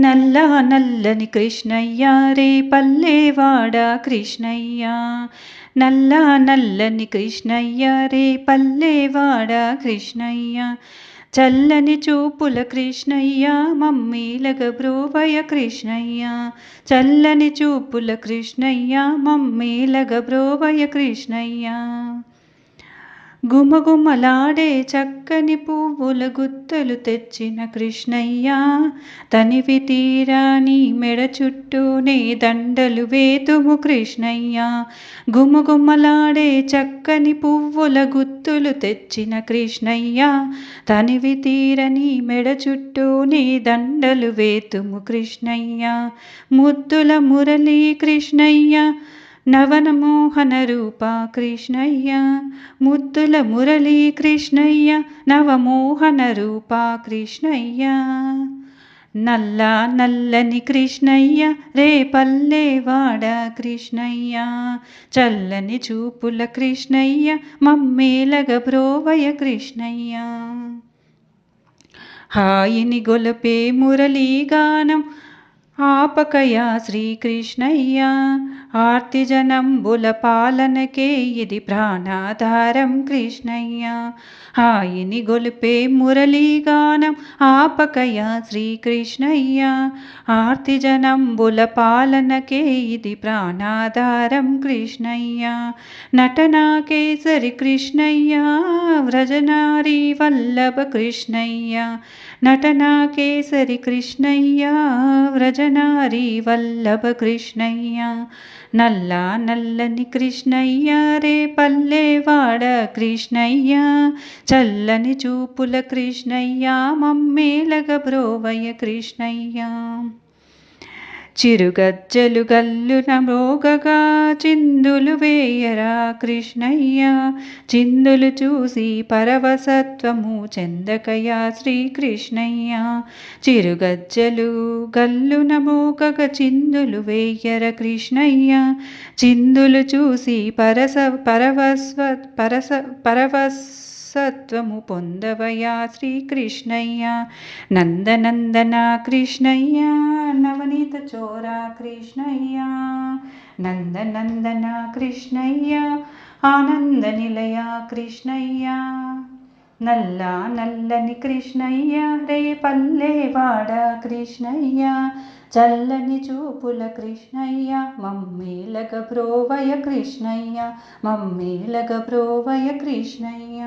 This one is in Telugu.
నల్ల నల్లని కృష్ణయ్య రే పల్లెవాడ కృష్ణయ్య. నల్ల నల్లని కృష్ణయ్య రే పల్లెవాడ కృష్ణయ్య. చల్లని చూపుల కృష్ణయ్య మమ్మీలగ బ్రోవయ కృష్ణయ్య. చల్లని చూపుల కృష్ణయ్య మమ్మీలగ బ్రోవయ కృష్ణయ్య. గుమగుమలాడే చక్కని పువ్వుల గుత్తలు తెచ్చిన కృష్ణయ్య తనివి తీరాని మెడ చుట్టూనే దండలు వేతుము కృష్ణయ్య. గుమగుమలాడే చక్కని పువ్వుల గుత్తులు తెచ్చిన కృష్ణయ్య తనివి తీరని మెడ చుట్టూనే దండలు వేతుము కృష్ణయ్య. ముద్దుల మురళీ కృష్ణయ్య నవనమోహన రూప కృష్ణయ్య ముద్దుల మురళీ కృష్ణయ్య నవమోహన రూప కృష్ణయ్య. నల్ల నల్లని కృష్ణయ్య రే పల్లెవాడ కృష్ణయ్య. చల్లని చూపుల కృష్ణయ్య మమ్మేలగ బ్రోవయ కృష్ణయ్య. హాయిని గొలపే మురళీగానం आपकया श्रीकृष्णय्या। आर्तिजनं यदि प्राणाधारं कृष्णय्या। हायिनि गोल्पे मुरलीगानम् आपकया श्रीकृष्णय्या। आर्तिजनं बुलपालनके इति प्राणाधारं कृष्णय्या। नटनाकेसरीकृष्णय्या। व्रजनारीवल्लभकृष्णय्या। नटनाकेसरीकृष्णय्या। व्रज వల్లభ వల్లభ కృష్ణయ్య. నల్లా నల్లని కృష్ణయ్య రే పల్లెవాడ కృష్ణయ్య. చల్లని చూపుల కృష్ణయ్య మమ్మేలగ బ్రోవయ్య కృష్ణయ్య. చిరుగజ్జలు గల్లున మోగగా చిందులు వేయరా కృష్ణయ్య. చిందులు చూసి పరవసత్వము చెందకయా శ్రీకృష్ణయ్య. చిరుగజ్జలు గల్లున మోగగ చిందులు వేయర కృష్ణయ్య. చిందులు చూసి పరస పరవస్వ పరస పరవస్ సత్వము పొందవయా శ్రీకృష్ణయ్య నందనందన కృష్ణయ్య నవనీత చోరా కృష్ణయ్య నందనందన కృష్ణయ్య ఆనంద నిలయ కృష్ణయ్య నల్ల నల్లని కృష్ణయ్య రే పల్లెవాడ కృష్ణయ్య. చల్లని చూపుల కృష్ణయ్య మమ్మీలగ బ్రోవయ కృష్ణయ్య మమ్మీలగ బ్రోవయ కృష్ణయ్య.